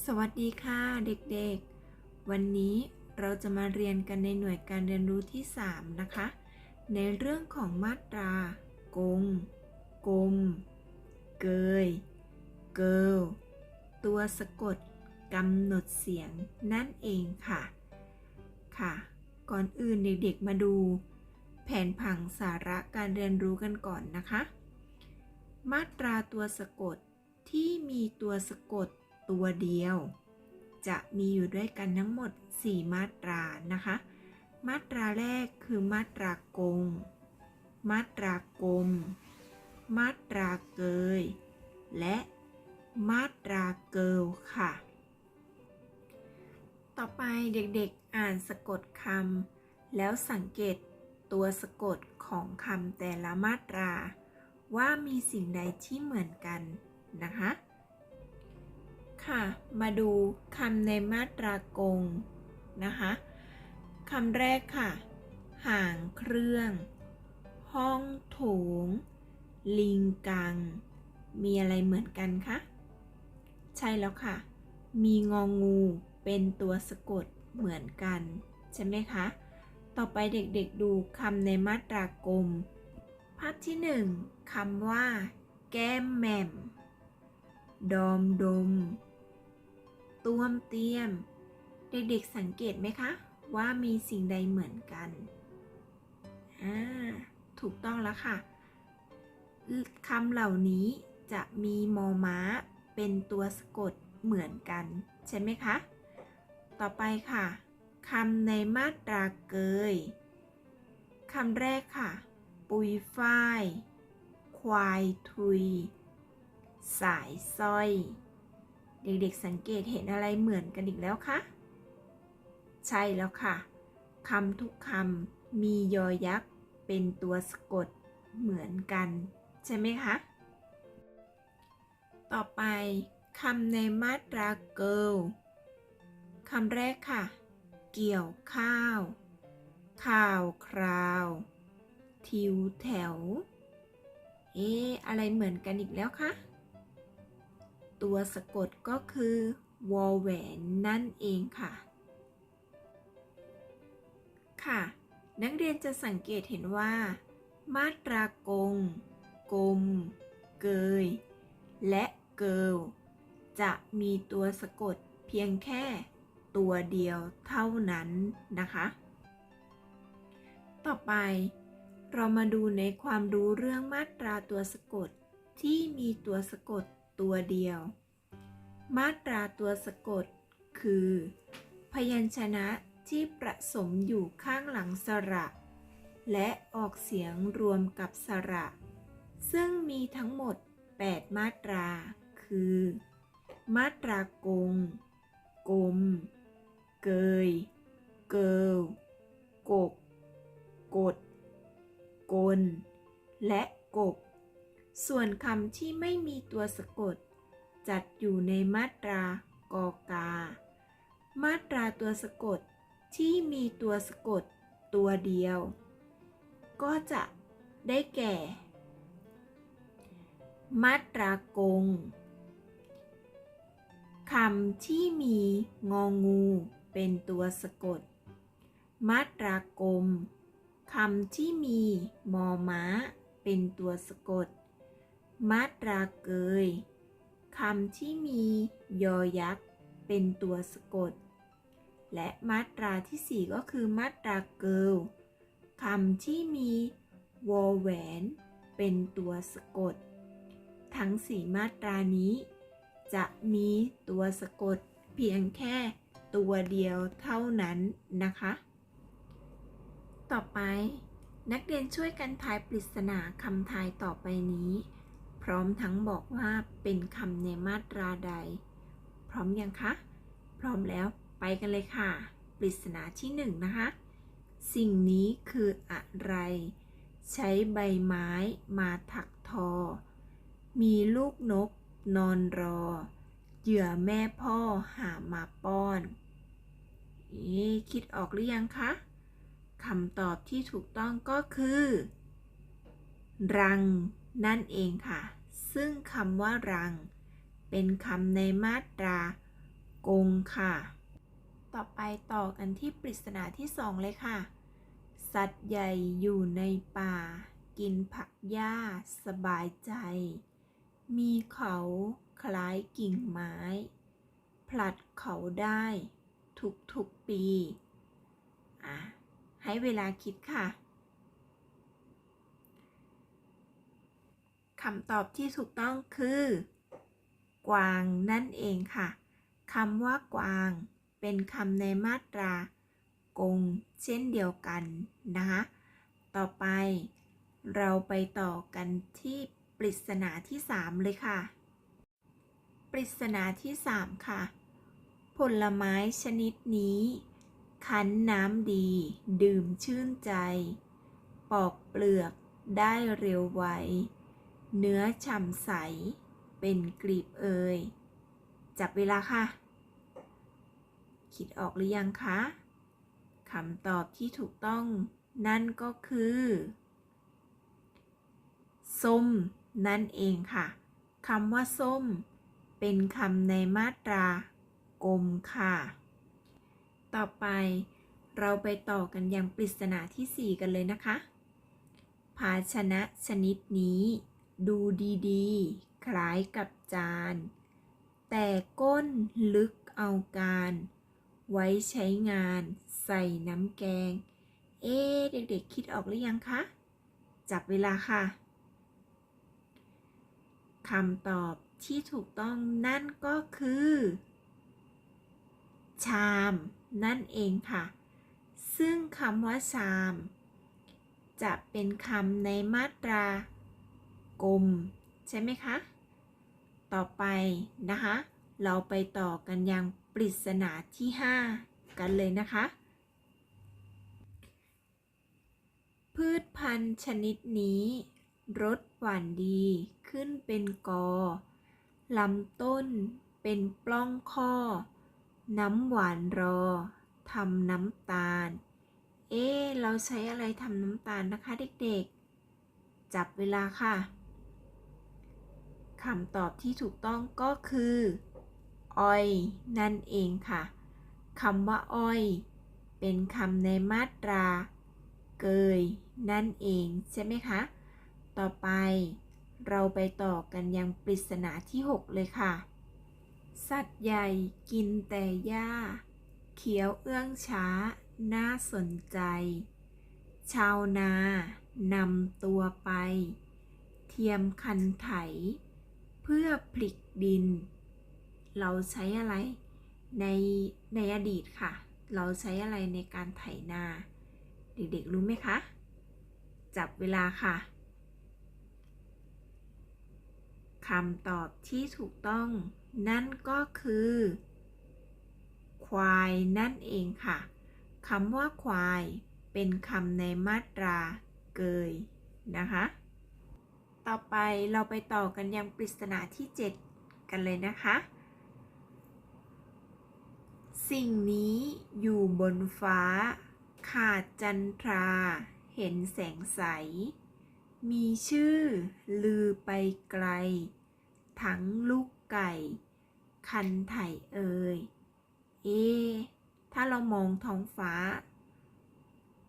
สวัสดีค่ะเด็กๆ วันนี้เราจะมาเรียนกันในหน่วยการเรียนรู้ที่ 3 นะคะ ในเรื่องของมาตรา กง กลม เกย เกิลตัวสะกดกำหนดเสียงนั่นเองค่ะ ค่ะ ก่อนอื่นเด็กๆมาดู แผนผังสาระการเรียนรู้กันก่อนนะคะ มาตราตัวสะกดที่มีตัวสะกด ตัวเดียว จะมีอยู่ด้วยกันทั้งหมด 4 มาตรานะคะ มาตราแรกคือมาตรากง มาตรากลมมาตราเกย และมาตราเกิลค่ะ ต่อไปเด็กๆอ่านสะกดคำแล้วสังเกตตัวสะกดของคำแต่ละมาตรา ว่ามีสิ่งใดที่เหมือนกันนะคะ ค่ะ มาดูคำในมาตรากงนะคะคำแรกค่ะ ห่างเครื่อง ห้องโถง ลิงกัง มีอะไรเหมือนกันคะ ใช่แล้วค่ะ มีงองูเป็นตัวสะกดเหมือนกัน ใช่ไหมคะ ต่อไปเด็กๆดูคำในมาตรากลมภาพที่หนึ่งคำว่า แก้มแหม่ม ดอมดม ต้วมเตี้ยม เด็กๆสังเกตไหมคะ ว่ามีสิ่งใดเหมือนกัน อ่า ถูกต้องแล้วค่ะคำเหล่านี้จะมีมอม้าเป็นตัวสะกดเหมือนกัน ใช่ไหมคะ ต่อไปค่ะคำในมาตราเกยคำแรกค่ะ ปุยฝ้าย ควายทุย สายสร้อย เด็กๆสังเกตเห็นอะไรเหมือนกันอีกแล้วคะใช่แล้วค่ะคำทุกคำมียอยักษ์เป็นตัวสะกดเหมือนกัน ใช่ไหมคะ ต่อไปคำในมาตราเกิลคำแรกค่ะ เกี่ยวข้าว ข่าวคราว ทิวแถว เอ๊ะอะไรเหมือนกันอีกแล้วคะ ตัวสะกดก็คือวอแหวนนั่นเองค่ะ ค่ะ นักเรียนจะสังเกตเห็นว่า มาตรากง กลม เกย และเกิลจะมีตัวสะกดเพียงแค่ตัวเดียวเท่านั้นนะคะ ต่อไปเรามาดูในความรู้เรื่องมาตราตัวสะกดที่มีตัวสะกด ตัวเดียว มาตราตัวสะกด คือ พยัญชนะที่ประสมอยู่ข้างหลังสระ และออกเสียงรวมกับสระ ซึ่งมีทั้งหมด 8 มาตรา คือ มาตรากง กลม เกย เกิลกก กด กล และกบ ส่วนคำที่ไม่มีตัวสะกด จัดอยู่ในมาตรากอกา มาตราตัวสะกดที่มีตัวสะกดตัวเดียว ก็จะได้แก่ มาตรากงคำที่มีงองูเป็นตัวสะกด มาตรากลมคำที่มีมอม้า เป็นตัวสะกด มาตราเกยคำที่มียอยักษ์เป็นตัวสะกด และมาตราที่ 4 ก็คือมาตราเกิลคำที่มีวอแหวนเป็นตัวสะกด ทั้ง4มาตรานี้ จะมีตัวสะกดเพียงแค่ตัวเดียวเท่านั้นนะคะ ต่อไปนักเรียนช่วยกันทายปริศนาคำทายต่อไปนี้ พร้อมทั้งบอกว่าเป็นคำในมาตราใด พร้อมยังคะ พร้อมแล้วไปกันเลยค่ะ ปริศนาที่หนึ่งนะคะ สิ่งนี้คืออะไร ใช้ใบไม้มาถักทอ มีลูกนกนอนรอ เหยื่อแม่พ่อหามาป้อนเอ๊ะคิดออกหรือยังคะคำตอบที่ถูกต้องก็คือ รัง นั่นเองค่ะ ซึ่งคำว่ารัง เป็นคำในมาตรากงค่ะ ต่อไปต่อกันที่ปริศนาที่สองเลยค่ะ สัตว์ใหญ่อยู่ในป่า กินผักหญ้า สบายใจ มีเขาคล้ายกิ่งไม้ ผลัดเขาได้ ทุกๆปี อะ ให้เวลาคิดค่ะ คำตอบที่ถูกต้องคือ กวางนั่นเองค่ะคำว่ากวาง เป็นคำในมาตรากงเช่นเดียวกันนะคะ ต่อไป เราไปต่อกันที่ปริศนาที่ 3 เลยค่ะ ปริศนาที่ 3 ค่ะ ผลไม้ชนิดนี้ คั้นน้ำดี ดื่มชื่นใจ ปอกเปลือกได้เร็วไว เนื้อฉ่ำใส เป็นกลีบเอยจับเวลาค่ะ คิดออกหรือยังคะคำตอบที่ถูกต้องนั่นก็คือส้มนั่นเองค่ะคำว่าส้ม เป็นคำในมาตรากลมค่ะ ต่อไปเราไปต่อกันยังปริศนาที่ 4 กันเลยนะคะ ภาชนะชนิดนี้ ดูดีๆ คล้ายกับจาน แต่ก้นลึกเอาการ ไว้ใช้งานใส่น้ำแกง เอ๊เด็กๆ คิดออกหรือยังคะ จับเวลาค่ะคำตอบที่ถูกต้องนั่นก็คือ ชาม นั่นเองค่ะ ซึ่งคำว่าชาม จะเป็นคำในมาตรา กลม ใช่ไหมคะ ต่อไปนะคะ เราไปต่อกันยังปริศนาที่ 5 กันเลยนะคะ พืชพันธุ์ชนิดนี้รสหวานดีขึ้นเป็นกอลำต้นเป็นปล้องข้อ น้ำหวานรอทำน้ำตาล เอ๊เราใช้อะไรทำน้ำตาลนะคะเด็กๆ จับเวลาค่ะ คำตอบที่ถูกต้องก็คืออ้อยนั่นเองค่ะคำว่าอ้อย เป็นคำในมาตรา เกย นั่นเองใช่ไหมคะ ต่อไปเราไปต่อกันยังปริศนาที่ 6 เลยค่ะ สัตว์ใหญ่กินแต่หญ้า เขียวเอื้องช้า น่าสนใจ ชาวนานำตัวไป เทียมคันไถ เพื่อพลิกดิน เราใช้อะไรในในอดีตค่ะ เราใช้อะไรในการไถนา เด็กๆรู้ไหมคะ จับเวลาค่ะคำตอบที่ถูกต้อง นั่นก็คือ ควายนั่นเองค่ะคำว่าควายเป็นคำในมาตราเกยนะคะ ต่อไปเราไปต่อกันยังปริศนาที่ 7 กันเลยนะคะ สิ่งนี้อยู่บนฟ้า ขาดจันทรา เห็นแสงใส มีชื่อลือไปไกล ทั้งลูกไก่ คันไถเอ่ยเอ ถ้าเรามองท้องฟ้า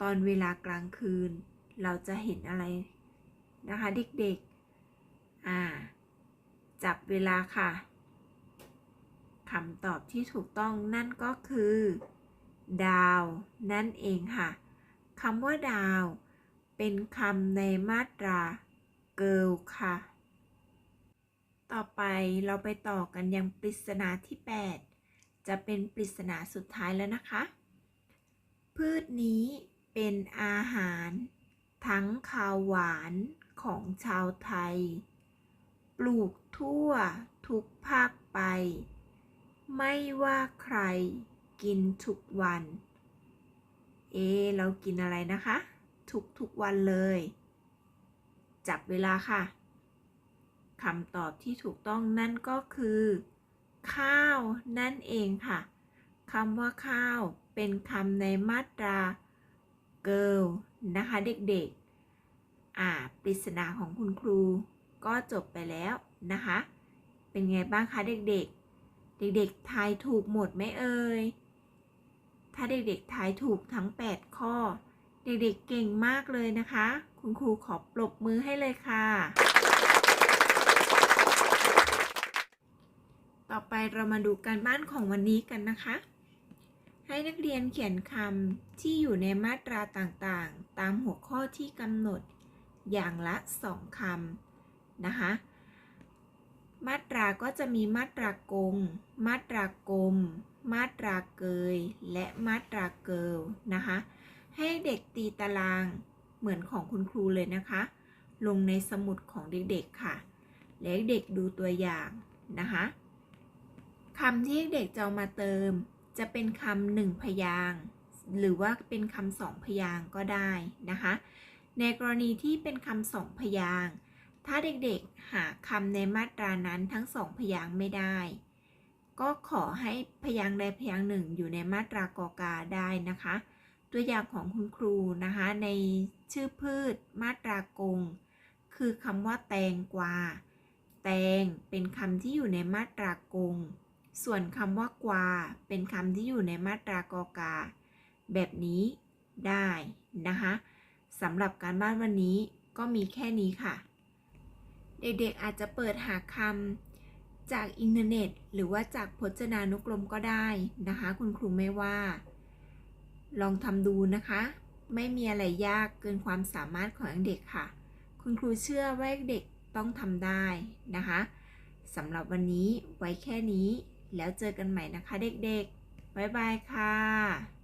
ตอนเวลากลางคืน เราจะเห็นอะไรนะคะเด็กๆ อ่า จับเวลาค่ะคำตอบที่ถูกต้องนั่นก็คือ ดาว นั่นเองค่ะคำว่าดาว เป็นคำในมาตรา girl ค่ะ ต่อไปเราไปต่อกันยังปริศนาที่ 8 จะเป็นปริศนาสุดท้ายแล้วนะคะ พืชนี้เป็นอาหาร ทั้งข้าวหวานของชาวไทย ลูกทั่วทุกภาคไป ไม่ว่าใครกินทุกวัน เอ เรากินอะไรนะคะ ทุกๆวันเลย จับเวลาค่ะคำตอบที่ถูกต้องนั่นก็คือ ข้าวนั่นเองค่ะคำว่าข้าวเป็นคำในมาตรา girl นะคะเด็กๆ อ่า ปริศนาของคุณครู ก็จบไปแล้วนะคะ เป็นไงบ้างคะเด็กๆ เด็กๆทายถูกหมดไหมเอ่ย ถ้าเด็กๆทายถูกทั้ง 8 ข้อ เด็กๆเก่งมากเลยนะคะ คุณครูขอปรบมือให้เลยค่ะ ต่อไปเรามาดูการบ้านของวันนี้กันนะคะ ให้นักเรียนเขียนคำที่อยู่ในมาตราต่างๆ ตามหัวข้อที่กำหนดอย่างละ 2คำ นะคะ มาตราก็จะมีมาตรากง มาตรากลม มาตราเกย และมาตราเกิลนะคะ ให้เด็กตีตารางเหมือนของคุณครูเลยนะคะ ลงในสมุดของเด็กๆค่ะ และเด็กดูตัวอย่างนะคะคำที่เด็กจะามาเติม จะเป็นคำหนึ่งพยางหรือว่าเป็นคำสองพยางก็ได้นะคะ ในกรณีที่เป็นคำสองพยาง ถ้าเด็กๆหาคำในมาตรานั้นทั้งสองพยางค์ไม่ได้ ก็ขอให้พยางค์ใดพยางค์หนึ่งอยู่ในมาตรากอกาได้นะคะ ตัวอย่างของคุณครูนะคะในชื่อพืชมาตรากง คือคำว่าแตงกวา แตงเป็นคำที่อยู่ในมาตรากง ส่วนคำว่ากวา เป็นคำที่อยู่ในมาตรากอกา แบบนี้ได้นะคะสำหรับการบ้านวันนี้ก็มีแค่นี้ค่ะ เด็กๆอาจจะเปิดหาคำจากอินเทอร์เน็ต หรือว่าจากพจนานุกรมก็ได้นะคะ คุณครูไม่ว่า ลองทำดูนะคะ ไม่มีอะไรยากเกินความสามารถของเด็กค่ะ คุณครูเชื่อว่าเด็กต้องทำได้นะคะสำหรับวันนี้ไว้แค่นี้ แล้วเจอกันใหม่นะคะเด็กๆ บ๊ายบายค่ะ